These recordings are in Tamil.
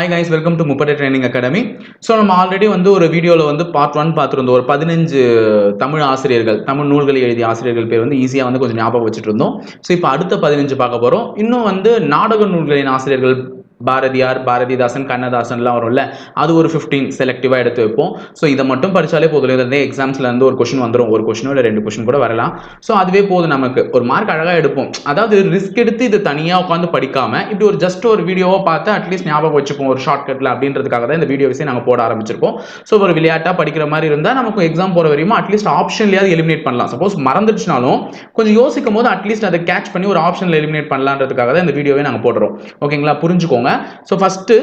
ஹாய் கைஸ் வெல்கம் டு முப்படை ட்ரைனிங் அகாடமி ஸோ நம்ம ஆல்ரெடி வந்து ஒரு வீடியோவில் வந்து பார்ட் ஒன் பார்த்துருந்தோம். ஒரு பதினஞ்சு தமிழ் ஆசிரியர்கள் தமிழ் நூல்களை எழுதிய ஆசிரியர்கள் பேர் வந்து ஈஸியாக வந்து கொஞ்சம் ஞாபகம் வச்சுட்டு இருந்தோம். ஸோ இப்போ அடுத்த பதினஞ்சு பார்க்க போகிறோம் இன்னும் வந்து நாடக நூல்களின் ஆசிரியர்கள் பாரதியார் பாரதிதாசன் கண்ணதாசன்லாம் வரும்ல அது ஒரு ஃபிஃப்டீன் செலக்டிவாக எடுத்து வைப்போம். ஸோ இதை மட்டும் படித்தாலே போதும். இருந்தே எக்ஸாம்ஸில் இருந்து ஒரு கொஷின் வந்துடும் ஒரு கொஷினோ இல்லை ரெண்டு கொஷின் கூட வரலாம். ஸோ அதுவே போதும் நமக்கு. ஒரு மார்க் அழகாக எடுப்போம். அதாவது ரிஸ்க் எடுத்து இது தனியாக உட்காந்து படிக்காம இப்படி ஒரு ஜஸ்ட் ஒரு வீடியோவை பார்த்து அட்லீஸ்ட் ஞாபகம் வச்சுப்போம். ஒரு ஷார்ட்கட்டில் அப்படின்றதுக்காக தான் இந்த வீடியோஸே நாங்கள் போட ஆரம்பிச்சிருக்கோம். ஸோ ஒரு விளையாட்டாக படிக்கிற மாதிரி இருந்தால் நமக்கு எக்ஸாம் போகிற வரையும் அட்லீஸ்ட் ஆப்ஷன்லேயாவது எலிமினேட் பண்ணலாம். சப்போஸ் மறந்துடுச்சுனாலும் கொஞ்சம் யோசிக்கும் போது அட்லீஸ்ட் அதை கேட்ச் பண்ணி ஒரு ஆப்ஷனில் எலிமினேட் பண்ணலான்றதுக்காக தான் இந்த வீடியோவே நாங்கள் போடுறோம். ஓகேங்களா புரிஞ்சுக்கோங்க. ஸோ ஃபஸ்ட்டு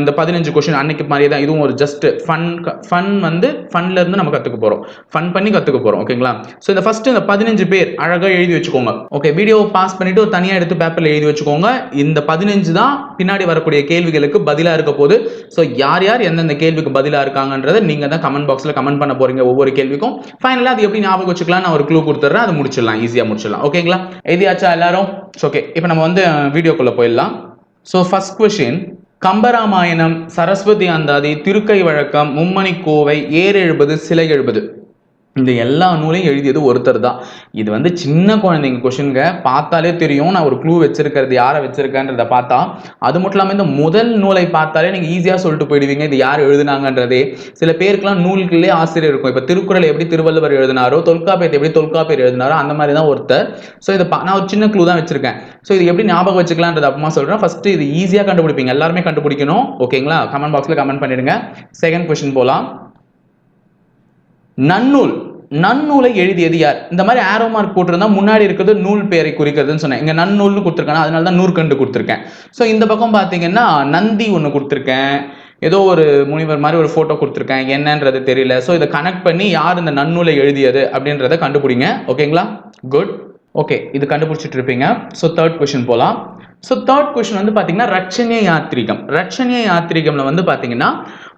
இந்த பதினஞ்சு கொஷின் அன்னைக்கு மாதிரியே தான் இதுவும் ஒரு ஜஸ்ட் ஃபன் ஃபன் வந்து ஃபன்லேருந்து நம்ம கற்றுக்க போகிறோம் ஃபன் பண்ணி கற்றுக்க போகிறோம் ஓகேங்களா ஸோ இந்த ஃபஸ்ட்டு இந்த பதினஞ்சு பேர் அழகாக எழுதி வச்சுக்கோங்க. ஓகே வீடியோவை பாஸ் பண்ணிட்டு ஒரு தனியாக எடுத்து பேப்பரில் எழுதி வச்சுக்கோங்க. இந்த பதினஞ்சு தான் பின்னாடி வரக்கூடிய கேள்விகளுக்கு பதிலாக இருக்க போது ஸோ யார் யார் எந்தெந்த கேள்விக்கு பதிலாக இருக்காங்கன்றதை நீங்கள் தான் கமெண்ட் பாக்ஸில் கமெண்ட் பண்ண போறீங்க ஒவ்வொரு கேள்விக்கும். ஃபைனலாக அது எப்படி ஞாபகம் வச்சுக்கலாம் நான் ஒரு க்ளூ கொடுத்துட்றேன். அதை முடிச்சிடலாம் ஈஸியாக முடிச்சிடலாம். ஓகேங்களா எழுதியாச்சா எல்லாரும்? ஓகே இப்போ நம்ம வந்து வீடியோக்குள்ளே போயிடலாம். So first question Kambaramayanam Saraswathi Anthathi Thirukkai Vazhakkam Mummani Kovai ஏர் எழுபது சிலை எழுபது. இந்த எல்லா நூலையும் எழுதியது ஒருத்தர் தான். இது வந்து சின்ன குழந்தைங்க கொஷினுங்க பார்த்தாலே தெரியும். நான் ஒரு க்ளூ வச்சிருக்கிறது யாரை வச்சிருக்கேன்றத பார்த்தா அது மட்டும் இல்லாமல் இந்த முதல் நூலை பார்த்தாலே நீங்கள் ஈஸியாக சொல்லிட்டு போயிடுவீங்க. இது யார் எழுதுனாங்கன்றதே. சில பேருக்குலாம் நூல்களே ஆசிரியர் இருக்கும். இப்போ திருக்குறள் எப்படி திருவள்ளுவர் எழுதினாரோ தொல்காப்பியத்தை எப்படி தொல்காப்பியர் எழுதினாரோ அந்த மாதிரி தான் ஒருத்தர். ஸோ இதை நான் ஒரு சின்ன க்ளூ தான் வச்சிருக்கேன். ஸோ இது எப்படி ஞாபகம் வச்சுக்கலான்றது அப்பமா சொல்கிறேன் ஃபர்ஸ்ட் இது ஈஸியாக கண்டுபிடிப்பீங்க. எல்லாருமே கண்டுபிடிக்கணும். ஓகேங்களா கமெண்ட் பாக்ஸில் கமெண்ட் பண்ணிடுங்க. செகண்ட் கொஸ்டின் போகலாம் நன்னூல். நன்னூலை எழுதியது யார்? இந்த மாதிரி ஆரோ மார்க் போட்டிருந்தா முன்னாடி இருக்கிறது நூல் பெயரை குறிக்கிறதுன்னு சொன்னேன். இங்க நன்னூல்னு கொடுத்துருக்கேன்? அதனால தான் நூற்கண்டு கொடுத்துருக்கேன். ஸோ இந்த பக்கம் பார்த்தீங்கன்னா நந்தி ஒன்று கொடுத்துருக்கேன். ஏதோ ஒரு முனிவர் மாதிரி ஒரு ஃபோட்டோ கொடுத்துருக்கேன். என்னன்றது தெரியல. ஸோ இதை கனெக்ட் பண்ணி யார் இந்த நன்னூலை எழுதியது அப்படின்றத கண்டுபிடிங்க. ஓகேங்களா குட் ஓகே இது கண்டுபிடிச்சிட்டு இருப்பீங்க. ஸோ தேர்ட் கொஷின் போகலாம் ஸோ தேர்ட் கொஷின் வந்து பார்த்தீங்கன்னா ரட்சணிய யாத்திரிகம். ரட்சணிய யாத்திரிகம்ல வந்து பார்த்தீங்கன்னா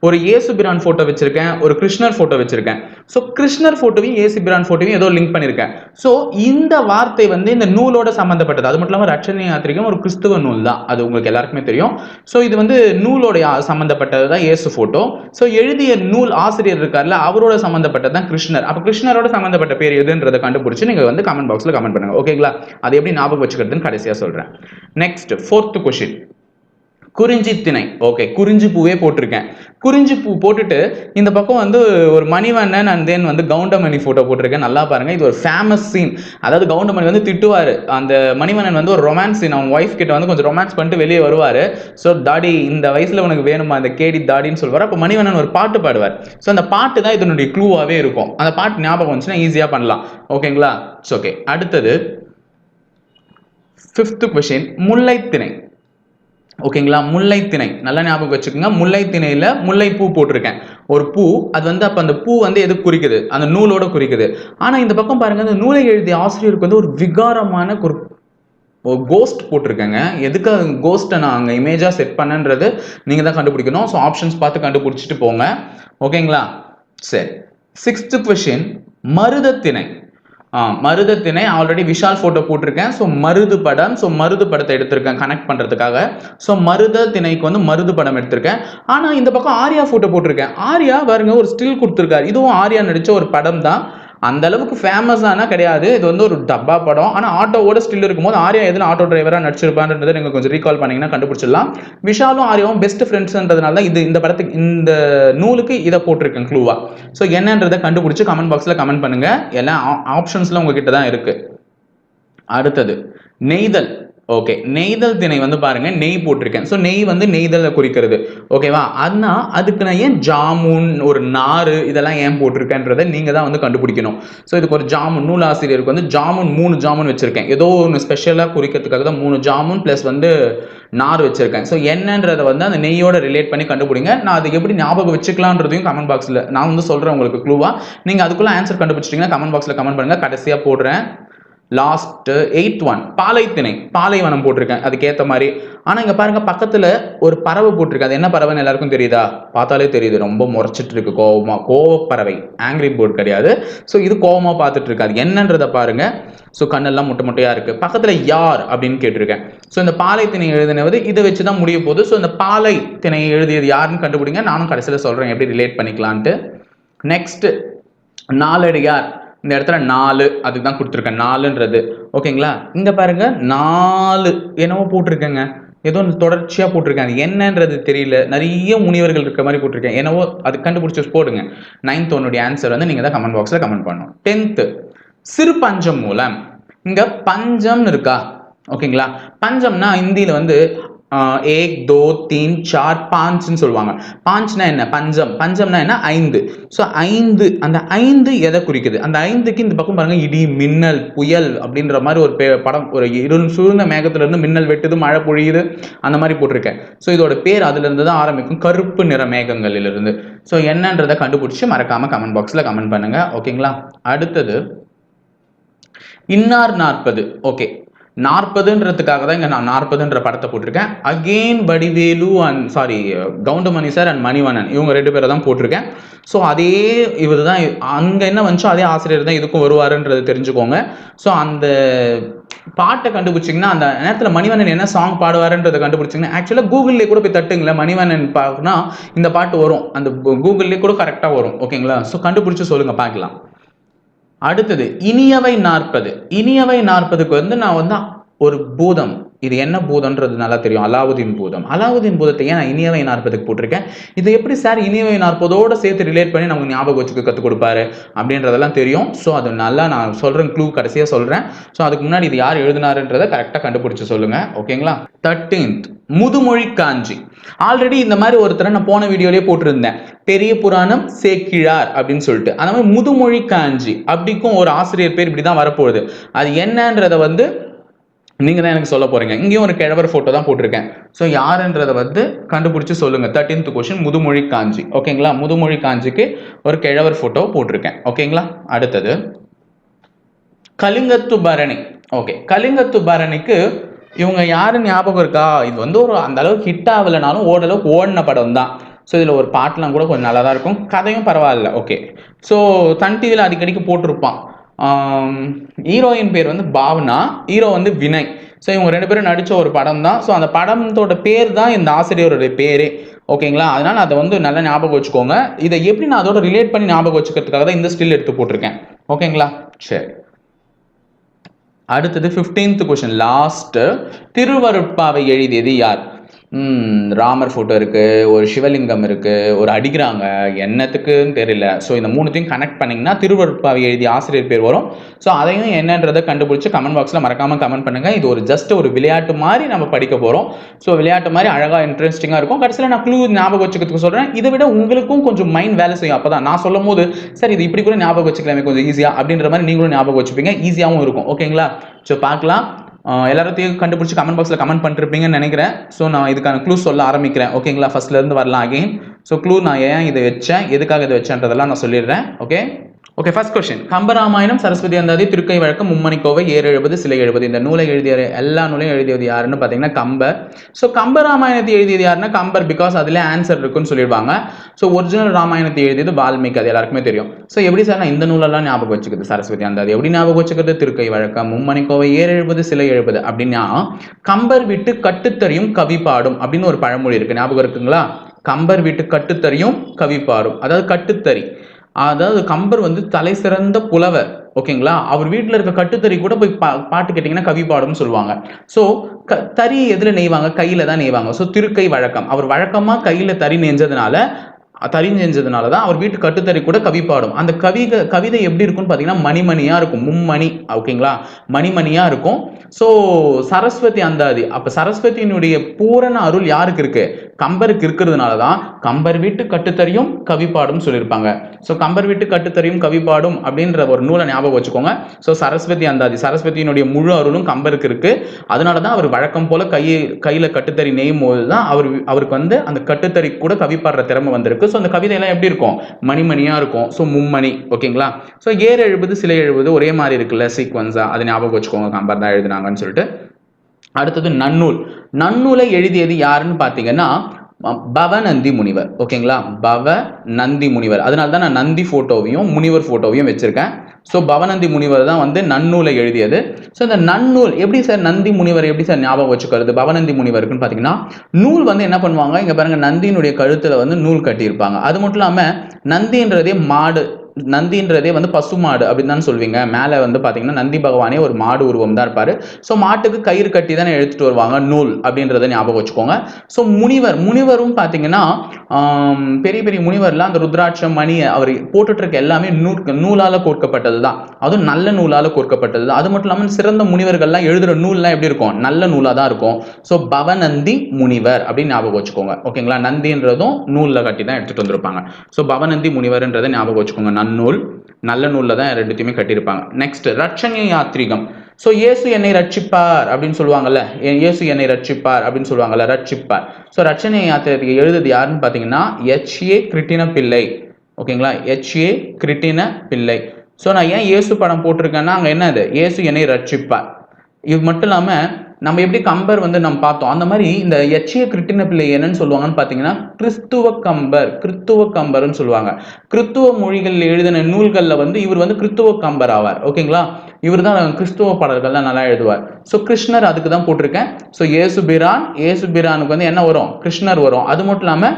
ஒரு இயேசுபிரான் ஃபோட்டோ வச்சிருக்கேன் ஒரு கிருஷ்ணர் ஃபோட்டோ வச்சிருக்கேன். ஸோ கிருஷ்ணர் ஃபோட்டோவையும் பிரான் ஃபோட்டோவையும் ஏதோ லிங்க் பண்ணியிருக்கேன் ஸோ இந்த வார்த்தை வந்து இந்த நூலோட சம்மந்தப்பட்டது அது மட்டும் இல்லாமல் ரட்சணை யாத்திரிகம் ஒரு கிறிஸ்துவ நூல் தான். அது உங்களுக்கு எல்லாருக்குமே தெரியும். ஸோ இது வந்து நூலோட சம்மந்தப்பட்டது தான் ஏசு ஃபோட்டோ ஸோ எழுதிய நூல் ஆசிரியர் இருக்கார்ல அவரோட சம்மந்தப்பட்டது தான் கிருஷ்ணர். அப்போ கிருஷ்ணரோட சம்மந்தப்பட்ட பேர் எதுன்றதை கண்டுபிடிச்சு நீங்கள் வந்து கமெண்ட் பாக்ஸில் கமெண்ட் பண்ணுங்க. ஓகேங்களா அது எப்படி ஞாபகம் வச்சுக்கிறதுன்னு கடைசியாக சொல்கிறேன் நெக்ஸ்ட் ஃபோர்த்து கொஷின் குறிஞ்சி திணை. ஓகே குறிஞ்சி பூவே போட்டிருக்கேன். குறிஞ்சி பூ போட்டுட்டு இந்த பக்கம் வந்து ஒரு மணிவண்ணன் அண்ட் தென் வந்து கவுண்டமணி ஃபோட்டோ போட்டிருக்கேன். நல்லா பாருங்க இது ஒரு ஃபேமஸ் சீன் அதாவது கவுண்டமணி வந்து திட்டுவார். அந்த மணிவண்ணன் வந்து ஒரு ரொமான்ஸ் சீன் அவங்க ஒய்ஃப் கிட்ட வந்து கொஞ்சம் ரொமான்ஸ் பண்ணிட்டு வெளியே வருவார். ஸோ தாடி இந்த வயசில் உனக்கு வேணுமா? இந்த கேடி தாடின்னு சொல்லுவார். அப்போ மணிவண்ணன் ஒரு பாட்டு பாடுவார். ஸோ அந்த பாட்டு தான் இதனுடைய க்ளூவாகவே இருக்கும். அந்த பாட்டு ஞாபகம் வந்துச்சுன்னா ஈஸியாக பண்ணலாம். ஓகேங்களா இட்ஸ் ஓகே அடுத்தது ஃபிஃப்த்து கொஷின் முல்லைத்திணை. ஓகேங்களா? முல்லைத்திணை. நல்லா ஞாபகம் வச்சுக்கோங்க. முல்லைத்திணையில முல்லைப்பூ போட்டிருக்கேன். ஒரு பூ அது வந்து அப்போ அந்த பூ வந்து எது குறிக்குது? அந்த நூலோட குறிக்குது. ஆனால் இந்த பக்கம் பாருங்க அந்த நூலை எழுதிய ஆசிரியருக்கு வந்து ஒரு விகாரமான ஒரு கோஸ்ட் போட்டிருக்கேங்க. எதுக்கு கோஸ்ட்டை நான் அங்கே இமேஜாக செட் பண்ணன்றது நீங்கள் தான் கண்டுபிடிக்கணும். ஸோ ஆப்ஷன்ஸ் பார்த்து கண்டுபிடிச்சிட்டு போங்க. ஓகேங்களா? சரி. சிக்ஸ்த்து கொஷின் மருதத்திணை. ஆ ஆல்ரெடி விஷால் ஃபோட்டோ போட்டிருக்கேன். ஸோ மருது படம் ஸோ மருது படத்தை எடுத்திருக்கேன் கனெக்ட் பண்ணுறதுக்காக ஸோ மருத திணைக்கு வந்து மருது படம் எடுத்திருக்கேன். ஆனால் இந்த பக்கம் ஆர்யா ஃபோட்டோ போட்டிருக்கேன். ஆர்யா பாருங்க ஒரு ஸ்டில் கொடுத்துருக்காரு. இதுவும் ஆர்யா நடித்த ஒரு படம் தான் அந்த அளவுக்கு ஃபேமஸானா கிடையாது. இது வந்து ஒரு டப்பா படம். ஆனால் ஆட்டோவோட ஸ்டில் இருக்கும்போது ஆர்யா எதுல ஆட்டோ டிரைவராக நடிச்சிருப்பான்றதை நீங்கள் கொஞ்சம் ரீகால் பண்ணீங்கன்னா கண்டுபிடிச்சிடலாம். விஷாலும் ஆர்யாவும் பெஸ்ட் ஃப்ரெண்ட்ஸ்ன்றதுனால தான் இது இந்த படத்துக்கு இந்த நூலுக்கு இதை போட்டிருக்கேன் க்ளூவா ஸோ என்னன்றதை கண்டுபிடிச்சு கமெண்ட் பாக்ஸில் கமெண்ட் பண்ணுங்க. எல்லா ஆப்ஷன்ஸ்லாம் உங்ககிட்ட தான் இருக்கு. அடுத்தது நெய்தல். ஓகே நெய்தல் திணை வந்து பாருங்க நெய் போட்டிருக்கேன். ஸோ நெய் வந்து நெய்தலை குறிக்கிறது. ஓகேவா அதனா அதுக்கு நான் ஏன் ஜாமுன் ஒரு நாறு இதெல்லாம் ஏன் போட்டிருக்கேன்றதை நீங்கள் தான் வந்து கண்டுபிடிக்கணும். ஸோ இதுக்கு ஒரு ஜாமுன் நூலாசிரியருக்கு வந்து ஜாமுன் மூணு ஜாமுன் வச்சிருக்கேன். ஏதோ ஒன்று ஸ்பெஷலாக குறிக்கிறதுக்காக தான் மூணு ஜாமுன் ப்ளஸ் வந்து நார் வச்சிருக்கேன். ஸோ என்னன்றதை வந்து அந்த நெய்யோட ரிலேட் பண்ணி கண்டுபிடிங்க. நான் அது எப்படி ஞாபகம் வச்சுக்கலான்றதையும் கமெண்ட் பாக்ஸில் நான் வந்து சொல்கிறேன் உங்களுக்கு க்ளூவாக நீங்கள் அதுக்குள்ளே ஆன்சர் கண்டுபிடிச்சிட்டிங்கன்னா கமெண்ட் பாக்ஸில் கமெண்ட் பண்ணுங்கள் கடைசியாக போடுறேன். லாஸ்ட் எயிட் ஒன் பாலைத்திணை. பாலைவனம் போட்டிருக்கேன். அதுக்கேற்ற மாதிரி. ஆனால் இங்கே பாருங்கள் பக்கத்தில் ஒரு பறவை போட்டிருக்கு. அது என்ன பறவைன்னு எல்லாருக்கும் தெரியுதா? பார்த்தாலே தெரியுது. ரொம்ப முறைச்சிட்டு இருக்கு கோபமாக கோவப்பறவை. ஆங்கிரி போர்டு கிடையாது. ஸோ இது கோபமாக பார்த்துட்டு இருக்கு அது என்னன்றதை பாருங்கள் ஸோ கண்ணெல்லாம் முட்டை முட்டையாக இருக்குது பக்கத்தில் யார் அப்படின்னு கேட்டிருக்கேன். ஸோ இந்த பாலை திணை எழுதினது இதை வச்சு தான் முடிய போகுது. ஸோ இந்த பாலை திணையை எழுதியது யாருன்னு கண்டுபிடிங்க. நானும் கடைசியில் சொல்கிறேன் எப்படி ரிலேட் பண்ணிக்கலான்ட்டு. நெக்ஸ்ட்டு நாலடியார் இந்த இடத்துல நாலு அதுக்கு தான் கொடுத்துருக்கேன். நாலுன்றது. ஓகேங்களா? இங்கே பாருங்க நாலு என்னவோ போட்டிருக்கேங்க. ஏதோ ஒன்று தொடர்ச்சியாக போட்டிருக்கேன். என்னன்றது தெரியல. நிறைய முனிவர்கள் இருக்க மாதிரி போட்டிருக்கேன். என்னவோ அது கண்டுபிடிச்சி போடுங்க. நைன்த் ஒன்னுடைய ஆன்சர் வந்து நீங்கள் தான் கமெண்ட் பாக்ஸில் கமெண்ட் பண்ணணும். டென்த்து சிறு பஞ்சம் மூலம். இங்கே பஞ்சம்னு இருக்கா? ஓகேங்களா? பஞ்சம்னா ஹிந்தியில் வந்து ஏக் தோ தீன் சார் பாஞ்சுன்னு சொல்லுவாங்க. பாஞ்ச்னா என்ன? பஞ்சம். பஞ்சம்னா என்ன? ஐந்து. ஸோ ஐந்து அந்த ஐந்து எதை குறிக்குது? அந்த ஐந்துக்கு இந்த பக்கம் பாருங்க இடி மின்னல் புயல் அப்படின்ற மாதிரி ஒரு பே- படம் ஒரு இருள் சூழ்ந்த மேகத்துல இருந்து மின்னல் வெட்டுது மழை பொழியுது அந்த மாதிரி போட்டிருக்கேன். ஸோ இதோட பேர் அதுலேருந்து தான் ஆரம்பிக்கும் கருப்பு நிற மேகங்களிலிருந்து. ஸோ என்னன்றதை கண்டுபிடிச்சி மறக்காமல் கமெண்ட் பாக்ஸில் கமெண்ட் பண்ணுங்க. ஓகேங்களா அடுத்தது இன்னார் நாற்பது. ஓகே நாற்பதுன்றதுக்காக தான் இங்க நான் நாற்பதுன்ற படத்தை போட்டிருக்கேன். Again Vadivelu and sorry Goundamani sir and Manivannan இவங்க ரெண்டு பேரை தான் போட்டிருக்கேன். ஸோ அதே இவர் தான் அங்கே என்ன வந்துச்சோ அதே ஆசிரியர் தான் இதுக்கும் வருவாருன்றது தெரிஞ்சுக்கோங்க. ஸோ அந்த பாட்டை கண்டுபிடிச்சிங்கன்னா அந்த நேரத்தில் மணிவண்ணன் என்ன சாங் பாடுவாருன்றதை கண்டுபிடிச்சிங்கன்னா ஆக்சுவலாக கூகுள்லேயே கூட போய் தட்டுங்களேன் மணிவண்ணன் பார்க்குனா இந்த பாட்டு வரும். அந்த கூகுள்லேயே கூட கரெக்டாக வரும். ஓகேங்களா ஸோ கண்டுபிடிச்சி சொல்லுங்கள் பார்க்கலாம். அடுத்தது இனியவை நாற்பது. இனியவை நாற்பதுக்கு வந்து நான் வந்து ஒரு பூதம் இது என்ன பூதம்ன்றது நல்லா தெரியும். அலாவுதீன் பூதம். அலாவுதீன் பூதத்தை ஏன் நான் இனியவை நாற்பதுக்கு போட்டிருக்கேன்? இதை எப்படி சார் இனியவை நாற்பதோடு சேர்த்து ரிலேட் பண்ணி நமக்கு ஞாபகம் வச்சுக்க கற்றுக் கொடுப்பாரு அப்படின்றதெல்லாம் தெரியும். ஸோ அது நல்லா நான் சொல்கிறேன் க்ளூ கடைசியாக சொல்கிறேன் ஸோ அதுக்கு முன்னாடி இது யார் எழுதினாருன்றதை கரெக்டாக கண்டுபிடிச்சு சொல்லுங்கள் ஓகேங்களா தேர்ட்டீன்த் முதுமொழி காஞ்சி. ஆல்ரெடி இந்த மாதிரி ஒருத்தரை நான் போன வீடியோலேயே போட்டிருந்தேன். பெரிய புராணம் சேக்கிழார் அப்படின்னு சொல்லிட்டு. அந்த மாதிரி முதுமொழி காஞ்சி அப்படிக்கும் ஒரு ஆசிரியர் பேர் இப்படி தான் வரப்போகுது. அது என்னன்றதை வந்து நீங்க தான் எனக்கு சொல்ல போறீங்க. இங்கேயும் ஒரு கிழவர் போட்டோ தான் போட்டிருக்கேன். ஸோ யாருன்றதை வந்து கண்டுபிடிச்சு சொல்லுங்க. தேர்ட்டீன்த் கொஸ்டின் முதுமொழி காஞ்சி. ஓகேங்களா முதுமொழி காஞ்சிக்கு ஒரு கிழவர் போட்டோ போட்டிருக்கேன். ஓகேங்களா அடுத்தது கலிங்கத்து பரணி. ஓகே கலிங்கத்து பரணிக்கு இவங்க யாரு ஞாபகம் இருக்கா? இது வந்து ஒரு அந்த அளவுக்கு ஹிட் ஆகலைனாலும் ஓரளவுக்கு ஓடின படம் தான். ஸோ இதில் ஒரு பாட்டுலாம் கூட கொஞ்சம் நல்லா தான் இருக்கும். கதையும் பரவாயில்ல. ஓகே ஸோ தன் டிவியில் அடிக்கடிக்கு போட்டிருப்பான். ஹீரோயின் பேர் வந்து பாவனா ஹீரோ வந்து வினய். ஸோ இவங்க ரெண்டு பேரும் நடித்த ஒரு படம் தான் ஸோ அந்த படத்தோட பேர் தான் இந்த ஆசிரியருடைய பேரே. ஓகேங்களா? அதனால் அதை வந்து நல்லா ஞாபகம் வச்சுக்கோங்க. இதை எப்படி நான் அதோட ரிலேட் பண்ணி ஞாபகம் வச்சுக்கிறதுக்காக தான் இந்த ஸ்டில் எடுத்து போட்டிருக்கேன். ஓகேங்களா? சரி. அடுத்தது ஃபிஃப்டீன்த் கொஷின் லாஸ்ட்டு திருவருட்பாவை எழுதியது யார்? ராமர் ஃபோட்டோ இருக்குது ஒரு சிவலிங்கம் இருக்குது ஒரு அடிக்கிறாங்க என்னத்துக்குன்னு தெரியல. ஸோ இந்த மூணுத்தையும் கனெக்ட் பண்ணிங்கன்னா திருவருட்பாவை எழுதிய ஆசிரியர் பேர் வரும். ஸோ அதையும் என்னன்றதை கண்டுபிடிச்சி கமெண்ட் பாக்ஸில் மறக்காமல் கமெண்ட் பண்ணுங்கள் இது ஒரு ஜஸ்ட் ஒரு விளையாட்டு மாதிரி நம்ம படிக்க போகிறோம் ஸோ விளையாட்டு மாதிரி அழகாக இன்ட்ரெஸ்டிங்காக இருக்கும். கடைசியில் நான் க்ளூ ஞாபகம் வச்சுக்கிறதுக்கு சொல்கிறேன் இதை விட உங்களுக்கும் கொஞ்சம் மைண்ட் வேலை செய்யும். அப்போ தான் நான் சொல்லும் போது சரி இது இப்படி கூட ஞாபகம் வச்சுக்கலாமே கொஞ்சம் ஈஸியாக அப்படின்ற மாதிரி நீங்களும் ஞாபகம் வச்சுப்பீங்க. ஈஸியாகவும் இருக்கும். ஓகேங்களா ஸோ பார்க்கலாம். எல்லாத்தையும் கண்டுபிடிச்சி கமெண்ட் பாக்ஸில் கமெண்ட் பண்ணிருப்பீங்கன்னு நினைக்கிறேன். ஸோ நான் இதுக்கான க்ளூ சொல்ல ஆரம்பிக்கிறேன். ஓகேங்களா ஃபர்ஸ்ட்லேருந்து வரலாம் அகெயின் ஸோ க்ளூ நான் ஏன் இதை வச்சேன்? எதுக்காக இதை வச்சேன்றதெல்லாம் நான் சொல்லிடுறேன். Okay okay first question Kambaramayanam Saraswathi Anthathi Thirukkai Vazhakkam Mummanikkovai ஏறு எழுபது சிலை எழுபது. இந்த நூலை எழுதிய எல்லா நூலையும் எழுதியது யாருன்னு பார்த்தீங்கன்னா கம்பர். ஸோ கம்பராமாயணத்தை எழுதியது யாருன்னா கம்பர் பிகாஸ் அதில் ஆன்சர் இருக்குன்னு சொல்லிடுவாங்க. ஸோ ஒரிஜினல் ராமாயணத்தை எழுதியது வால்மீகி. அது எல்லாருக்குமே தெரியும். ஸோ எப்படி சார் நான் இந்த நூலெல்லாம் ஞாபகம் வச்சுக்கிறது? சரஸ்வதி அந்தாதி எப்படி ஞாபகம் வச்சுக்கிறது? திருக்கை வழக்கம் மும்மணிக்கோவை ஏறு எழுபது சிலை எழுபது. அப்படின்னா கம்பர் விட்டு கட்டுத்தறியும் கவி பாடும் அப்படின்னு ஒரு பழமொழி இருக்கு. ஞாபகம் இருக்குங்களா? கம்பர் வீட்டு கட்டுத்தறியும் கவி பாடும். அதாவது கட்டுத்தறி. அதாவது கம்பர் வந்து தலை சிறந்த புலவர் ஓகேங்களா? அவர் வீட்டில் இருக்க கட்டுத்தறி கூட போய் பா பாட்டு கேட்டிங்கன்னா கவி பாடும்னு சொல்லுவாங்க. ஸோ க தறி எதில் நெய்வாங்க? கையில் தான் நெய்வாங்க. ஸோ திருக்கை வழக்கம். அவர் வழக்கமாக கையில் தறி நெஞ்சதுனால தறி நெஞ்சதுனால தான் அவர் வீட்டு கட்டுத்தறி கூட கவி பாடும். அந்த கவிக கவிதை எப்படி இருக்கும்னு பார்த்தீங்கன்னா மணிமணியாக இருக்கும். மும்மணி ஓகேங்களா? மணிமணியாக இருக்கும். ஸோ சரஸ்வதி அந்தாதி. அப்போ சரஸ்வதியினுடைய பூரண அருள் யாருக்கு இருக்கு? கம்பருக்கு இருக்கிறதுனால தான் கம்பர் வீட்டு கட்டுத்தறியும் கவிப்பாடும் சொல்லியிருப்பாங்க. ஸோ கம்பர் வீட்டு கட்டுத்தறியும் கவிப்பாடும் அப்படின்ற ஒரு நூலை ஞாபகம் வச்சுக்கோங்க. ஸோ சரஸ்வதி அந்தாதி சரஸ்வதியினுடைய முழு அருளும் கம்பருக்கு இருக்கு. அதனால தான் அவர் வழக்கம் போல கையை கையில் கட்டுத்தறி நெய்யும் போது தான் அவர் அவருக்கு வந்து அந்த கட்டுத்தறி கூட கவிப்பாடுற திறமை வந்திருக்கு. ஸோ அந்த கவிதையெல்லாம் எப்படி இருக்கும்? மணிமணியாக இருக்கும். ஸோ மும்மணி ஓகேங்களா? ஸோ ஏர் எழுபது சிலை எழுபது ஒரே மாதிரி இருக்குல்ல சீக்வன்ஸாக அதை ஞாபகம் வச்சுக்கோங்க கம்பர் தான் எழுதுனாங்கன்னு சொல்லிட்டு. அடுத்தது நன்னூல். நன்னூலை எழுதியது யாருன்னு பார்த்தீங்கன்னா பவ நந்தி முனிவர். ஓகேங்களா? பவ நந்தி முனிவர். அதனால தான் நான் நந்தி ஃபோட்டோவையும் முனிவர் ஃபோட்டோவையும் வச்சிருக்கேன். ஸோ பவநந்தி முனிவர் தான் வந்து நன்னூலை எழுதியது. ஸோ இந்த நன்னூல் எப்படி சார் நந்தி முனிவர் எப்படி சார் ஞாபகம் வச்சுக்கிறது? பவநந்தி முனிவருக்குன்னு பார்த்தீங்கன்னா நூல் வந்து என்ன பண்ணுவாங்க? இங்கே பாருங்க நந்தியினுடைய கழுத்தில் வந்து நூல் கட்டியிருப்பாங்க. அது மட்டும் இல்லாமல் நந்தின்றதே மாடு. நந்தின்றதே வந்து பசுமாடு அப்படின்னு தான் சொல்வீங்க. மேலே வந்து பார்த்தீங்கன்னா நந்தி பகவானே ஒரு மாடு உருவம் தான் இருப்பார். ஸோ மாட்டுக்கு கயிறு கட்டி தானே எடுத்துட்டு வருவாங்க நூல் அப்படின்றத ஞாபகம் வச்சுக்கோங்க. ஸோ முனிவர் முனிவரும் பார்த்தீங்கன்னா பெரிய பெரிய முனிவர்லாம் அந்த ருத்ராட்சம் மணி அவர் போட்டுட்டு இருக்க எல்லாமே நூல் நூலால் கோர்க்கப்பட்டது தான் அதுவும் நல்ல நூலால் கோர்க்கப்பட்டது. தான் அது மட்டும் இல்லாமல் சிறந்த முனிவர்கள்லாம் எழுதுகிற நூல்லாம் எப்படி இருக்கும்? நல்ல நூலாக தான் இருக்கும். ஸோ பவநந்தி முனிவர் அப்படின்னு ஞாபகம் வச்சுக்கோங்க. ஓகேங்களா? நந்தின்றதும் நூலில் கட்டி தான் எடுத்துகிட்டு வந்திருப்பாங்க. ஸோ பவநந்தி முனிவர்ன்றதை ஞாபகம் வச்சுக்கோங்க. நன்னூல் நல்ல நூலில் தான் ரெண்டுத்தையுமே கட்டியிருப்பாங்க. நெக்ஸ்ட் ரட்சணிய யாத்ரீகம். ஸோ இயேசு என்னை ரட்சிப்பார் அப்படின்னு சொல்லுவாங்கல்ல? ஏ- இயேசு என்னை ரட்சிப்பார் அப்படின்னு சொல்லுவாங்கல்ல? ரட்சிப்பார். ஸோ ரட்சணை யாத்திரைக்கு எழுதுது யாருன்னு பார்த்தீங்கன்னா எச்ஏ கிருட்டின பிள்ளை. ஓகேங்களா? எச்ஏ கிருட்டின பிள்ளை. ஸோ நான் ஏன் இயேசு படம் போட்டிருக்கேன்னா அங்கே என்னது? இயேசு என்னை ரட்சிப்பார். இது மட்டும் இல்லாமல் நம்ம எப்படி கம்பர் வந்து நம்ம பார்த்தோம்? அந்த மாதிரி இந்த எச்சிய கிருட்டின பிள்ளை என்னன்னு சொல்லுவாங்கன்னு பார்த்தீங்கன்னா கிறிஸ்துவ கம்பர் கிறிஸ்துவ கம்பர்னு சொல்லுவாங்க. கிறிஸ்துவ மொழிகள் எழுதின நூல்களில் வந்து இவர் வந்து கிறிஸ்துவ கம்பர் ஆவார். ஓகேங்களா? இவர் தான் கிறிஸ்துவ பாடல்கள்லாம் நல்லா எழுதுவார். ஸோ கிருஷ்ணர் அதுக்கு தான் போட்டிருக்கேன். ஸோ ஏசு பிரான் ஏசு பிரானுக்கு வந்து என்ன வரும்? கிருஷ்ணர் வரும். அது மட்டும் இல்லாமல்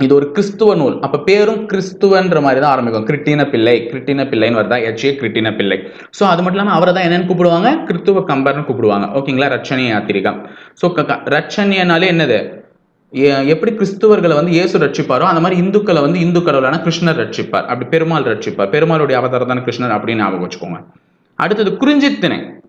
இது ஒரு கிறிஸ்துவ நூல். அப்ப பேரும் கிறிஸ்துவன்ற மாதிரி தான் ஆரம்பிக்கும். கிருட்டின பிள்ளை கிருட்டின பிள்ளைன்னு வருதா? எச்ஏ கிருட்டின பிள்ளை. ஸோ அது மட்டும் இல்லாமல் அவரை தான் என்னன்னு கூப்பிடுவாங்க? கிறிஸ்துவ கம்பர்னு கூப்பிடுவாங்க. ஓகேங்களா ரட்சணிய யாத்திரிகா. ஸோ ரட்சணியனாலே என்னது? எ- எப்படி கிறிஸ்துவர்களை வந்து இயேசு ரட்சிப்பாரோ அந்த மாதிரி இந்துக்களை வந்து இந்து கடவுளான கிருஷ்ணர் ரட்சிப்பார். அப்படி பெருமாள் ரட்சிப்பார். பெருமாளுடைய அவதாரம் தானே கிருஷ்ணர் அப்படின்னு ஞாபகம் வச்சுக்கோங்க. அடுத்தது குறிஞ்சித்திணை.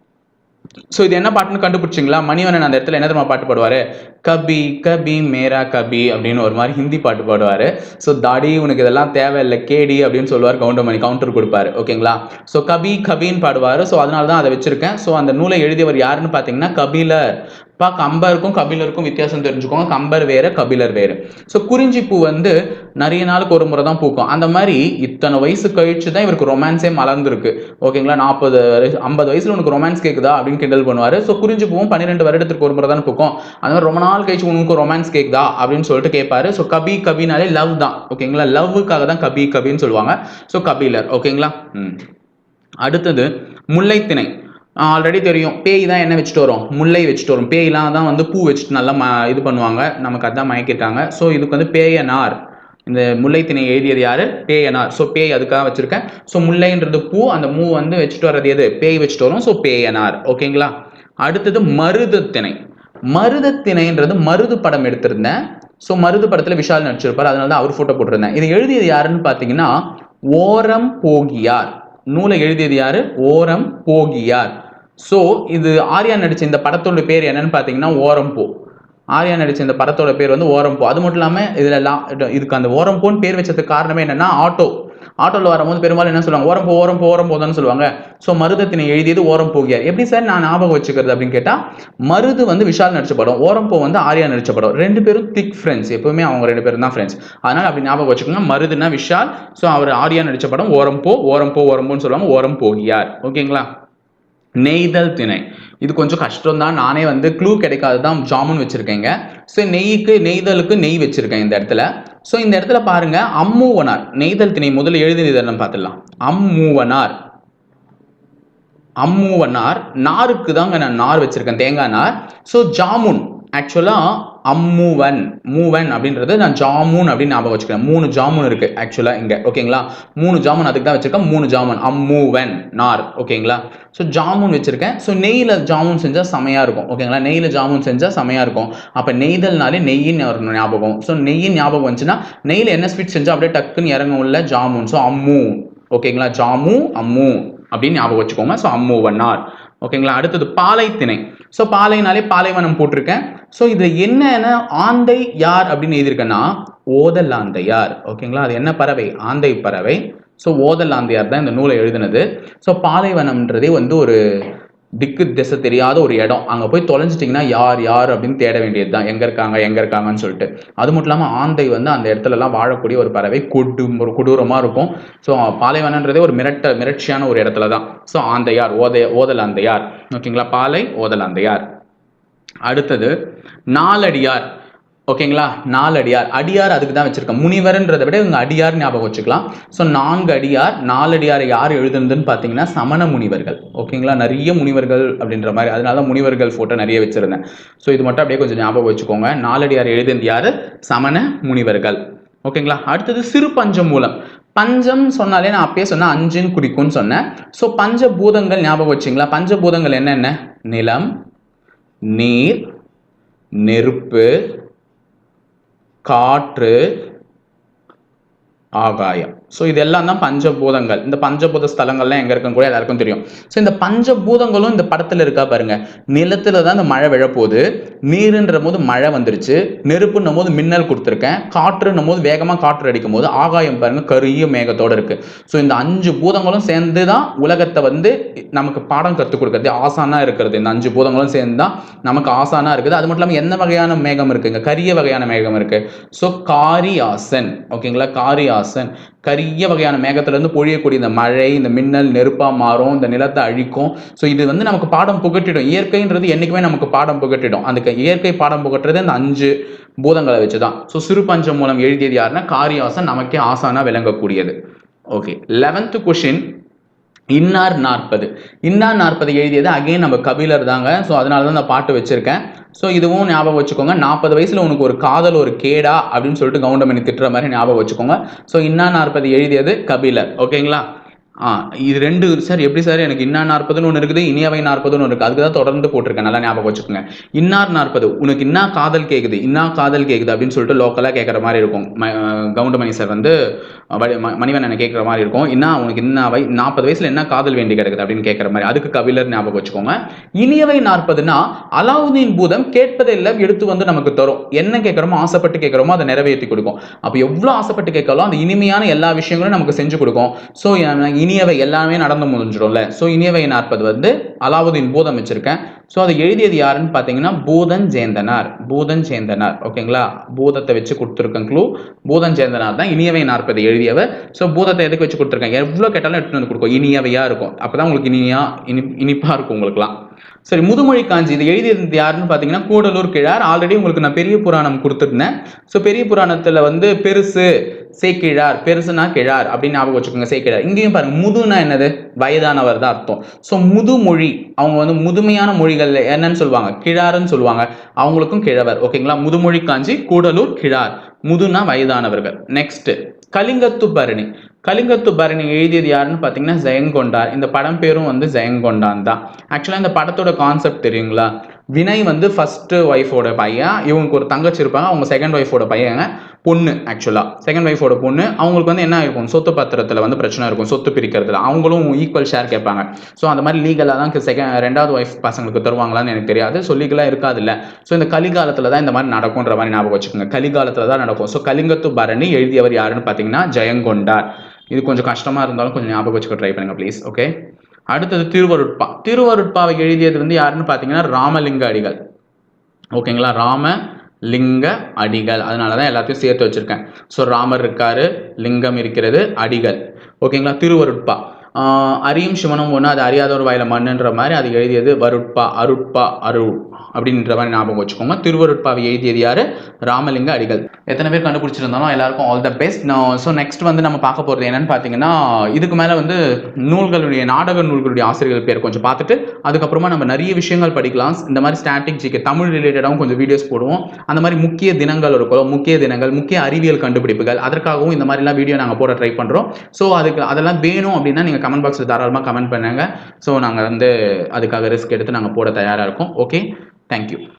ஸோ இது என்ன பாட்டுன்னு கண்டுபிடிச்சிங்களா? மணிவண்ணன் அந்த இடத்துல என்ன தெரியுமா பாட்டு பாடுவாரு? கபி கபி மேரா கபி அப்படின்னு ஒரு மாதிரி ஹிந்தி பாட்டு பாடுவார். ஸோ தாடி உனக்கு இதெல்லாம் தேவையில்லை கேடி அப்படின்னு சொல்லுவார் கவுண்டமணி. கவுண்டர் கொடுப்பாரு ஓகேங்களா? ஸோ கபி கபின்னு பாடுவார். ஸோ அதனால தான் அதை வச்சிருக்கேன். ஸோ அந்த நூலை எழுதியவர் யாருன்னு பார்த்தீங்கன்னா கபிலர். இப்போ கம்பருக்கும் கபிலருக்கும் வித்தியாசம் தெரிஞ்சுக்கோங்க. கம்பர் வேறு கபிலர் வேறு. ஸோ குறிஞ்சி பூ வந்து நிறைய நாளுக்கு ஒரு முறை தான் பூக்கும். அந்த மாதிரி இத்தனை வயசு கழிச்சு தான் இவருக்கு ரொமான்ஸே மலர்ந்துருக்கு. ஓகேங்களா? நாற்பது ஐம்பது வயசில் உனக்கு ரொமான்ஸ் கேக்குதா? அப்படின்னு கிண்டல் பண்ணுவார். ஸோ குறிஞ்சி பூவும் பன்னிரெண்டு வருடத்துக்கு ஒரு முறை தான் பூக்கும். அந்த மாதிரி ரொம்ப நாள் கழிச்சு உனக்கு ரொமான்ஸ் கேட்குதா அப்படின்னு சொல்லிட்டு கேட்பாரு ஸோ கபி கபினாலே லவ் தான். ஓகேங்களா? லவ்வுக்காக தான் கபி கபின்னு சொல்லுவாங்க. ஸோ கபிலர். ஓகேங்களா? ம். அடுத்தது முல்லைத்திணை. ஆல்ரெடி தெரியும். பேய் தான் என்ன வச்சுட்டு வரும்? முல்லை வச்சுட்டு வரும். பேய்லாம் தான் வந்து பூ வச்சுட்டு நல்லா ம இது பண்ணுவாங்க. நமக்கு அதான் மயக்கிட்டாங்க. ஸோ இதுக்கு வந்து பேயனார். இந்த முல்லைத்திணை எழுதியது யாரு? பேயனார். ஸோ பேய் அதுக்காக வச்சிருக்கேன். ஸோ முல்லைன்றது பூ அந்த மூ வந்து வச்சுட்டு வர்றது எது? பேய் வச்சுட்டு வரும். ஸோ பேயனார். ஓகேங்களா அடுத்தது மருதத்திணை மருதத்திணைன்றது மருது படம் எடுத்திருந்தேன். ஸோ மருது படத்தில் விஷால் நடிச்சிருப்பார். அதனால தான் அவர் ஃபோட்டோ போட்டிருந்தேன். இது எழுதியது யாருன்னு பார்த்தீங்கன்னா ஓரம் போகியார். நூலை எழுதியது யாரு? ஓரம் போகியார். ஸோ இது ஆர்யா நடிச்ச இந்த படத்தோட பேர் என்னன்னு பார்த்தீங்கன்னா ஓரம் போ. ஆர்யா நடிச்ச இந்த படத்தோட பேர் வந்து ஓரம் போ. அது மட்டும் இல்லாமல் இதுல லா- இதுக்கு அந்த ஓரம் போன்னு பேர் வச்சதுக்கு காரணமே என்னன்னா ஆட்டோ. ஆட்டோவில் வரும்போது பெரும்பாலும் என்ன சொல்லுவாங்க? ஓரம் போ ஓரம் போ ஓரம் போதான்னு சொல்லுவாங்க. ஸோ மருதத்தினை எழுதியது ஓரம் போகியார் எப்படி சார் நான் ஞாபகம் வச்சுக்கிறது அப்படின்னு கேட்டால் மருது வந்து விஷால் நடிச்ச படம் ஓரம்போ வந்து ஆர்யா நடிச்ச படம் ரெண்டு பேரும் திக் ஃப்ரெண்ட்ஸ் எப்பவுமே அவங்க ரெண்டு பேரும் தான் ஃப்ரெண்ட்ஸ் அதனால் அப்படி ஞாபகம் வச்சுக்கோங்க. மருதுனா விஷால். ஸோ அவர் ஆர்யா நடிச்ச படம் ஓரம் போ ஓரம் போ ஓரம்போன்னு சொல்லுவாங்க. ஓரம் போகியார் ஓகேங்களா? நெய்தல் திணை. இது கொஞ்சம் கஷ்டம் தான் நானே வந்து க்ளூ கிடைக்காது தான் ஜாமுன் வச்சுருக்கேங்க. ஸோ நெய்க்கு நெய்தலுக்கு நெய் வச்சுருக்கேன் இந்த இடத்துல. ஸோ இந்த இடத்துல பாருங்க அம்மூவனார். நெய்தல் திணை முதல்ல எழுதினது என்னன்னு பார்த்துடலாம். அம்மூவனார். அம்மூவனார். நாருக்கு தாங்க நான் நார் வச்சிருக்கேன் தேங்காய் நார். ஸோ ஜாமுன். ஆக்சுவலாக அம்மூவன் மூவன் அப்படின்றது நான் ஜாமுன் அப்படின்னு ஞாபகம் வச்சுக்கிறேன். மூணு ஜாமுன் இருக்கு ஆக்சுவலாக இங்கே. ஓகேங்களா மூணு ஜாமுன் அதுக்கு தான் வச்சிருக்கேன். மூணு ஜாமுன். அம்மூவன் நார். ஓகேங்களா ஸோ ஜாமுன் வச்சிருக்கேன். ஸோ நெய்யில் ஜாமுன் செஞ்சால் செமையாக இருக்கும். ஓகேங்களா நெய்யில் ஜாமுன் செஞ்சால் செமையாக இருக்கும். அப்போ நெய்தல்னாலே நெய்யின் ஞாபகம் ஸோ நெய்யின் ஞாபகம் வந்துச்சுன்னா நெய்யில் என்ன ஸ்வீட் செஞ்சால் அப்படியே டக்குன்னு இறங்கும் உள்ள ஜாமுன். ஸோ அம்மு. ஓகேங்களா ஜாமு அம்மு அப்படின்னு ஞாபகம் வச்சுக்கோங்க. ஸோ அம்மு நார். ஓகேங்களா? அடுத்தது பாலைத்திணை. ஸோ பாலைனாலே பாலைவனம் போட்டிருக்கேன். ஸோ இது என்னன்னா ஆந்தை யார் அப்படின்னு எழுதியிருக்கேன்னா ஓதல் ஆந்தையார் ஓகேங்களா? அது என்ன பறவை? ஆந்தை பறவை. ஸோ ஓதல் ஆந்தையார் தான் இந்த நூலை எழுதினது. ஸோ பாலைவனம்ன்றதே வந்து ஒரு திக்கு திசை தெரியாத ஒரு இடம். அங்கே போய் தொலைஞ்சிட்டிங்கன்னா யார் யார் அப்படின்னு தேட வேண்டியது தான் எங்கே இருக்காங்க எங்கே இருக்காங்கன்னு சொல்லிட்டு. அது மட்டும் இல்லாமல் ஆந்தை வந்து அந்த இடத்துலலாம் வாழக்கூடிய ஒரு பறவை கொடும் ஒரு கொடூரமாக இருக்கும். ஸோ பாலைவனன்றதே ஒரு மிரட்ட மிரட்சியான ஒரு இடத்துல தான். ஸோ ஆந்தையார் ஓத ஓதல் ஆந்தையார் ஓகேங்களா? பாலை ஓதல் ஆந்தையார் அடுத்தது நாலடியார். ஓகேங்களா? நாலு அடியார். அடியார் அதுக்கு தான் வச்சிருக்கேன். முனிவர்ன்றதை விட இவங்க அடியார் ஞாபகம் வச்சுக்கலாம். ஸோ நான்கு அடியார் நாலு அடியார் யார் எழுதுனதுன்னு பார்த்தீங்கன்னா சமண முனிவர்கள். ஓகேங்களா? நிறைய முனிவர்கள் அப்படின்ற மாதிரி. அதனால தான் முனிவர்கள் ஃபோட்டோ நிறைய வச்சிருந்தேன். ஸோ இது மட்டும் அப்படியே கொஞ்சம் ஞாபகம் வச்சுக்கோங்க. நாலடியார் எழுதுனது யார்? சமண முனிவர்கள். ஓகேங்களா? அடுத்தது சிறு பஞ்சம் மூலம். பஞ்சம் சொன்னாலே நான் அப்பயே சொன்னேன் அஞ்சுன்னு குறிக்கும்னு சொன்னேன். ஸோ பஞ்சபூதங்கள் ஞாபகம் வச்சிங்களா பஞ்சபூதங்கள் என்னென்ன? நிலம் நீர் நெருப்பு காற்று ஆகாயம். ஸோ இதெல்லாம் தான் பஞ்சபூதங்கள். இந்த பஞ்சபூத ஸ்தலங்கள்லாம் எங்கே இருக்குன்னு கூட எல்லாருக்கும் தெரியும். ஸோ இந்த பஞ்சபூதங்களும் இந்த படத்தில் இருக்கா பாருங்க. நிலத்தில் தான் இந்த மழை விழப்போகுது. நீருன்ற போது மழை வந்துருச்சு. நெருப்புன்னும் போது மின்னல் கொடுத்துருக்கேன். காற்றுன்னும் போது வேகமாக காற்று அடிக்கும் போது ஆகாயம் பாருங்க கரிய மேகத்தோடு இருக்கு. ஸோ இந்த அஞ்சு பூதங்களும் சேர்ந்து தான் உலகத்தை வந்து நமக்கு பாடம் கற்றுக் கொடுக்கறது. ஆசானாக இருக்கிறது. இந்த அஞ்சு பூதங்களும் சேர்ந்து தான் நமக்கு ஆசானாக இருக்குது. அது மட்டும் இல்லாமல் என்ன வகையான மேகம் இருக்குங்க கரிய வகையான மேகம் இருக்கு. ஸோ காரியாசன். ஓகேங்களா? காரியாசன். கரிய வகையான மேகத்திலேருந்து பொழியக்கூடிய இந்த மழை இந்த மின்னல் நெருப்பாக மாறும் இந்த நிலத்தை அழிக்கும். ஸோ இது வந்து நமக்கு பாடம் புகட்டிடும். இயற்கைன்றது என்றைக்குமே நமக்கு பாடம் புகட்டிடும். அந்த இயற்கை பாடம் புகட்டுறது இந்த அஞ்சு பூதங்களை வச்சு தான் ஸோ சிறு பஞ்சம் மூலம் எழுதியது யாருன்னா காரியாசன் நமக்கே ஆசானா விளங்கக்கூடியது. ஓகே லெவன்த்து கொஷின் இன்னார் நாற்பது. இன்னார் நாற்பது எழுதியது அகைன் நம்ம கபிலர் தாங்க. ஸோ அதனால தான் இந்த பாட்டு வச்சுருக்கேன். ஸோ இதுவும் ஞாபகம் வச்சுக்கோங்க. நாற்பது வயசில் உனக்கு ஒரு காதல் ஒரு கேடா அப்படின்னு சொல்லிட்டு கவுண்டமணி திட்டுற மாதிரி ஞாபகம் வச்சுக்கோங்க. ஸோ இன்னா நாற்பது எழுதியது? கபிலர். ஓகேங்களா? ஆ இது ரெண்டு சார் எப்படி சார்? எனக்கு இன்னார் நாற்பதுன்னு ஒன்று இருக்குது இனியவை நாற்பதுன்னு ஒன்று இருக்குது. அதுக்கு தான் தொடர்ந்து போட்டிருக்கேன். நல்லா ஞாபகம் வச்சுக்கோங்க. இன்னார் நாற்பது உனக்கு இன்னா காதல் கேட்குது இன்னா காதல் கேட்குது அப்படின்னு சொல்லிட்டு லோக்கலாக கேட்குற மாதிரி இருக்கும். ம- கவுண்டமணி சார் வந்து மணிவண்ணனை கேட்குற மாதிரி இருக்கும். இன்னா உனக்கு என்ன நாற்பது வயசுல என்ன காதல் வேண்டி கிடக்குது? அப்படின்னு கேட்குற மாதிரி. அதுக்கு கவிழர் ஞாபகம் வச்சுக்கோங்க. இனியவை நாற்பதுனா அலாவுதீன் பூதம் கேட்பதெல்லாம் எடுத்து வந்து நமக்கு தரும். என்ன கேட்குறோமோ ஆசைப்பட்டு கேட்குறோமோ அதை நிறைவேற்றி கொடுக்கும். அப்போ எவ்வளோ ஆசைப்பட்டு கேட்கலாம் அந்த இனிமையான எல்லா விஷயங்களும் நமக்கு செஞ்சு கொடுக்கும். ஸோ இனியவை எல்லாமே நடந்து முடிஞ்சிடும்ல. ஸோ இனியவை நாற்பது வந்து அலாவுதீன் பூதம் வச்சிருக்கேன். ஸோ அதை எழுதியது யாருன்னு பார்த்தீங்கன்னா பூதன் ஜேந்தனார். பூதன் சேந்தனார் ஓகேங்களா பூதத்தை வச்சு கொடுத்துருக்கேன் க்ளூ பூதன் சேந்தனார் தான் இனியவை நாற்பது எழுதியவர். ஸோ பூதத்தை எதுக்கு வச்சு கொடுத்துருக்கேன்? எவ்வளோ கேட்டாலும் எடுத்துகிட்டு வந்து கொடுக்கும். இனியவையாக இருக்கும். அப்போ தான் உங்களுக்கு இனியா இனி இனிப்பாக இருக்கும் உங்களுக்குலாம் சரி முதுமொழி காஞ்சி இது எழுதியது யாருன்னு பார்த்தீங்கன்னா கூடலூர் கிழார். ஆல்ரெடி உங்களுக்கு நான் பெரிய புராணம் கொடுத்துருந்தேன். ஸோ பெரிய புராணத்தில் வந்து பெருசு சேக்கிழார் பெருசுனா கிழார் அப்படின்னு ஞாபகம் வச்சுக்கோங்க சேக்கிழார். இங்கேயும் பாருங்க முதுனா என்னது? வயதானவர் தான் அர்த்தம். ஸோ முதுமொழி அவங்க வந்து முதுமையான மொழிகள் என்னன்னு சொல்லுவாங்க? கிழாருன்னு சொல்லுவாங்க. அவங்களுக்கும் கிழவர் ஓகேங்களா? முதுமொழி காஞ்சி கூடலூர் கிழார். முதுனா வயதானவர்கள். நெக்ஸ்ட் கலிங்கத்து பரணி. கலிங்கத்து பரணி எழுதியது யாருன்னு பார்த்தீங்கன்னா ஜெயங்கொண்டார். இந்த படம் பேரும் வந்து ஜெயங்கொண்டான் தான். ஆக்சுவலாக இந்த படத்தோட கான்செப்ட் தெரியுங்களா? வினய் வந்து ஃபஸ்ட்டு ஒய்ஃபோட பையன். இவங்களுக்கு ஒரு தங்கச்சி இருப்பாங்க. அவங்க செகண்ட் ஒய்ஃபோட பையங்க. பொண்ணு ஆக்சுவலாக செகண்ட் ஒய்ஃபோட பொண்ணு. அவங்களுக்கு வந்து என்ன இருக்கும்? சொத்து பத்திரத்தில் வந்து பிரச்சனை இருக்கும். சொத்து பிரிக்கிறதுல. அவங்களும் ஈக்குவல் ஷேர் கேட்பாங்க. ஸோ அந்த மாதிரி லீகலாக தான் செகண்ட் ரெண்டாவது ஒய்ஃப் பசங்களுக்கு தருவாங்களான்னு எனக்கு தெரியாது. ஸோ லீகலாக இருக்காதுல்ல. ஸோ இந்த கலிகாலத்தில் தான் இந்த மாதிரி நடக்கும்ன்ற மாதிரி ஞாபகம் வச்சுக்கோங்க. கலிகாலத்தில் தான் நடக்கும். ஸோ கலிங்கத்து பரணி எழுதியவர் யாருன்னு பார்த்தீங்கன்னா ஜெயங்கொண்டார். இது கொஞ்சம் கஷ்டமாக இருந்தாலும் கொஞ்சம் ஞாபகம் வச்சுக்க ட்ரை பண்ணுங்கள் ப்ளீஸ் ஓகே அடுத்தது திருவருட்பா. திருவருட்பாவை எழுதியது வந்து யாருன்னு பார்த்தீங்கன்னா ராமலிங்க அடிகள். ஓகேங்களா? ராம லிங்க அடிகள். அதனால தான் எல்லாத்தையும் சேர்த்து வச்சிருக்கேன். ஸோ ராமர் இருக்காரு லிங்கம் இருக்கிறது அடிகள். ஓகேங்களா? திருவருட்பா. அறியும் சிவனும் ஒன்று அது அறியாதவர் வாயில மண்ணுன்ற மாதிரி அது எழுதியது வருட்பா அருட்பா அருள் அப்படின்ற மாதிரி ஞாபகம் வச்சுக்கோங்க. திருவருட்பாவை எழுதியது யாரு? ராமலிங்க அடிகள். எத்தனை பேர் கண்டுபிடிச்சிருந்தாலும் எல்லாருக்கும் all the best so next வந்து நம்ம பார்க்க போகிறது என்னன்னு பார்த்தீங்கன்னா இதுக்கு மேலே வந்து நூல்களுடைய நாடக நூல்களுடைய ஆசிரியர்கள் பேர் கொஞ்சம் பார்த்துட்டு அதுக்கப்புறமா நம்ம நிறைய விஷயங்கள் படிக்கலாம். இந்த மாதிரி ஸ்டாட்டிக் ஜிக்கு தமிழ் ரிலேட்டடாகவும் கொஞ்சம் வீடியோஸ் போடுவோம். அந்த மாதிரி முக்கிய தினங்கள் இருக்கும் முக்கிய தினங்கள் முக்கிய அறிவியல் கண்டுபிடிப்புகள் அதற்காகவும் இந்த மாதிரிலாம் வீடியோ நாங்கள் போட ட்ரை பண்ணுறோம் ஸோ அதுக்கு அதெல்லாம் வேணும் அப்படின்னா நீங்கள் கமெண்ட் பாக்ஸில் தாராளமாக கமெண்ட் பண்ணுங்க. ஸோ நாங்கள் வந்து அதுக்காக ரிஸ்க் எடுத்து நாங்கள் போட தயாராக இருக்கோம். Okay thank you